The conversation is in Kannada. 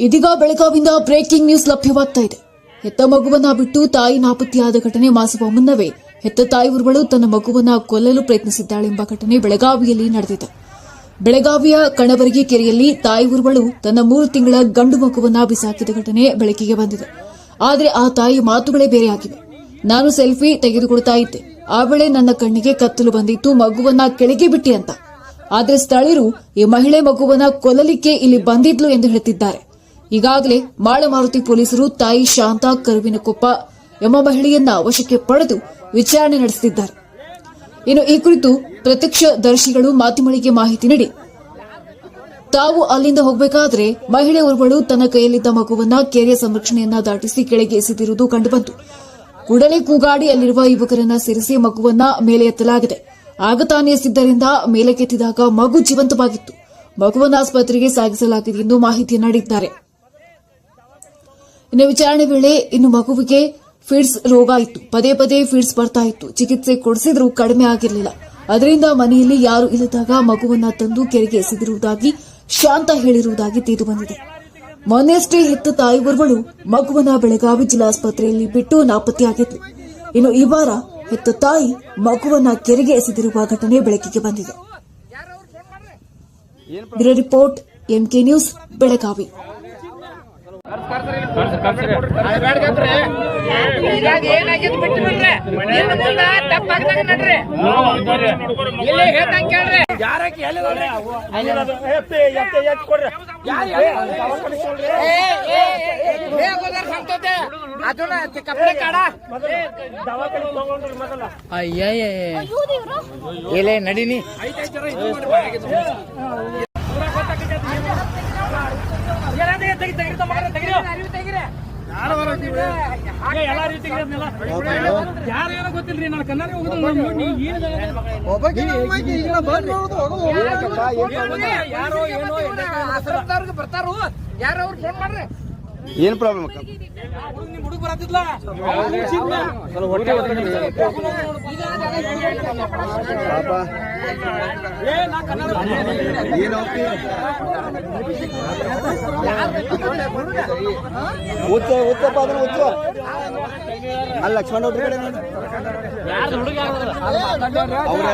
ಇದೀಗ ಬೆಳಗಾವಿಂದ ಬ್ರೇಕಿಂಗ್ ನ್ಯೂಸ್ ಲಭ್ಯವಾಗ್ತಾ ಇದೆ. ಹೆತ್ತ ಮಗುವನ್ನ ಬಿಟ್ಟು ತಾಯಿ ನಾಪತ್ತೆಯಾದ ಘಟನೆ ಮಾಸುವ ಮುನ್ನವೇ ಹೆತ್ತ ತಾಯಿಯವರುಗಳು ತನ್ನ ಮಗುವನ್ನ ಕೊಲ್ಲಲು ಪ್ರಯತ್ನಿಸಿದ್ದಾಳೆಂಬ ಘಟನೆ ಬೆಳಗಾವಿಯಲ್ಲಿ ನಡೆದಿದೆ. ಬೆಳಗಾವಿಯ ಕಣಬರಗಿ ಕೆರೆಯಲ್ಲಿ ತಾಯಿಯವರುಗಳು ತನ್ನ ಮೂರು ತಿಂಗಳ ಗಂಡು ಮಗುವನ್ನ ಬಿಸಾಕಿದ ಘಟನೆ ಬೆಳಕಿಗೆ ಬಂದಿದೆ. ಆದರೆ ಆ ತಾಯಿ ಮಾತುಗಳೇ ಬೇರೆಯಾಗಿವೆ. ನಾನು ಸೆಲ್ಫಿ ತೆಗೆದುಕೊಳ್ತಾ ಇದ್ದೆ. ಆ ವೇಳೆ ನನ್ನ ಕಣ್ಣಿಗೆ ಕತ್ತಲು ಬಂದಿತ್ತು, ಮಗುವನ್ನ ಕೆಳಗೆ ಬಿಟ್ಟಿ ಅಂತ. ಆದರೆ ಸ್ಥಳೀಯರು ಈ ಮಹಿಳೆ ಮಗುವನ್ನ ಕೊಲ್ಲಲಿಕ್ಕೆ ಇಲ್ಲಿ ಬಂದಿದ್ಲು ಎಂದು ಹೇಳುತ್ತಿದ್ದಾರೆ ಈಗಾಗಲೇ ಮಾಳಮಾರುತಿ ಪೊಲೀಸರು ತಾಯಿ ಶಾಂತಾ ಕರುವಿನಕೊಪ್ಪ ಎಂಬ ಮಹಿಳೆಯನ್ನ ವಶಕ್ಕೆ ಪಡೆದು ವಿಚಾರಣೆ ನಡೆಸುತ್ತಿದ್ದಾರೆ ಇನ್ನು ಈ ಕುರಿತು ಪ್ರತ್ಯಕ್ಷದರ್ಶಿಗಳು ಮಾಧ್ಯಮಗಳಿಗೆ ಮಾಹಿತಿ ನೀಡಿ, ತಾವು ಅಲ್ಲಿಂದ ಹೋಗಬೇಕಾದ್ರೆ ಮಹಿಳೆಯೋರ್ವಳು ತನ್ನ ಕೈಯಲ್ಲಿದ್ದ ಮಗುವನ್ನ ಕೆರೆಯ ಸಂರಕ್ಷಣೆಯನ್ನ ದಾಟಿಸಿ ಕೆಳಗೆ ಎಸೆದಿರುವುದು ಕಂಡುಬಂತು. ಕೂಡಲೇ ಕೂಗಾಡಿ ಅಲ್ಲಿರುವ ಯುವಕರನ್ನ ಸೇರಿಸಿ ಮಗುವನ್ನ ಮೇಲೆ ಎತ್ತಲಾಗಿದೆ. ಆಗ ತಾನೇ ಎಸೆದ್ದರಿಂದ ಮೇಲಕ್ಕೆತ್ತಿದಾಗ ಮಗು ಜೀವಂತವಾಗಿತ್ತು. ಮಗುವನ್ನ ಆಸ್ಪತ್ರೆಗೆ ಸಾಗಿಸಲಾಗಿದೆ ಎಂದು ಮಾಹಿತಿ ನೀಡಿದ್ದಾರೆ. ಇನ್ನು ವಿಚಾರಣೆ ವೇಳೆ ಇನ್ನು ಮಗುವಿಗೆ ಫಿಡ್ಸ್ ರೋಗ ಇತ್ತು. ಪದೇ ಪದೇ ಫಿಡ್ಸ್ ಬರ್ತಾ ಇತ್ತು. ಚಿಕಿತ್ಸೆ ಕೊಡಿಸಿದ್ರೂ ಕಡಿಮೆ ಆಗಿರಲಿಲ್ಲ. ಅದರಿಂದ ಮನೆಯಲ್ಲಿ ಯಾರು ಇಲ್ಲದಾಗ ಮಗುವನ್ನ ತಂದು ಕೆರೆಗೆ ಎಸೆದಿರುವುದಾಗಿ, ಶಾಂತ ಹೇಳಿರುವುದಾಗಿ ತಿಳಿದು ಬಂದಿದೆ ಮೊನ್ನೆಯಷ್ಟೇ ಹೆತ್ತ ತಾಯಿಯವರುಗಳು ಮಗುವನ್ನ ಬೆಳಗಾವಿ ಜಿಲ್ಲಾಸ್ಪತ್ರೆಯಲ್ಲಿ ಬಿಟ್ಟು ನಾಪತ್ತೆಯಾಗಿತ್ತು ಇನ್ನು ಈ ವಾರ ಹೆತ್ತ ತಾಯಿ ಮಗುವನ್ನ ಕೆರೆಗೆ ಎಸೆದಿರುವ ಘಟನೆ ಬೆಳಕಿಗೆ ಬಂದಿದೆ. Report MK news, Belagavi. ಇದಾಗ ಏನಾಗಿದ್ದು ಬಿಟ್ಟು ಬಿಡ್ರಿ. ಇನ್ನು ಮುಂದೆ ತಪ್ಪಾಗ್ದಂಗ ನಡ್ರಿ. ಇಲ್ಲಿ ಹೇಳ್ದಂಗ ಕೇಳ್ರಿ. ಸಂತೋತೆ. ಅದನ್ನ ಕಾಡ. ಅಯ್ಯಯ್ಯ ಎಲೆ ನಡೀನಿ ಯಾರು ಏನೋ ಗೊತ್ತಿಲ್ರಿ ನನ್ನ ಕನ್ನಡ ಯಾರೋ ಏನೋ ಬರ್ತಾರು ಯಾರು ಫೋನ್ ಮಾಡ್ರಿ ಏನ್ ಪ್ರಾಬ್ಲಮ್ ಹುಡುಗ ಬರತ್ತಿದ್ಲ ಕನ್ನಡ ಏನು ಉಚ್ಚ ಉಚ್ಚಪ್ಪ ಅದನ್ನ ಉಚ್ಚ ಅಲ್ಲಿ ಲಕ್ಷ್ಮಣ ಹುಡುಗ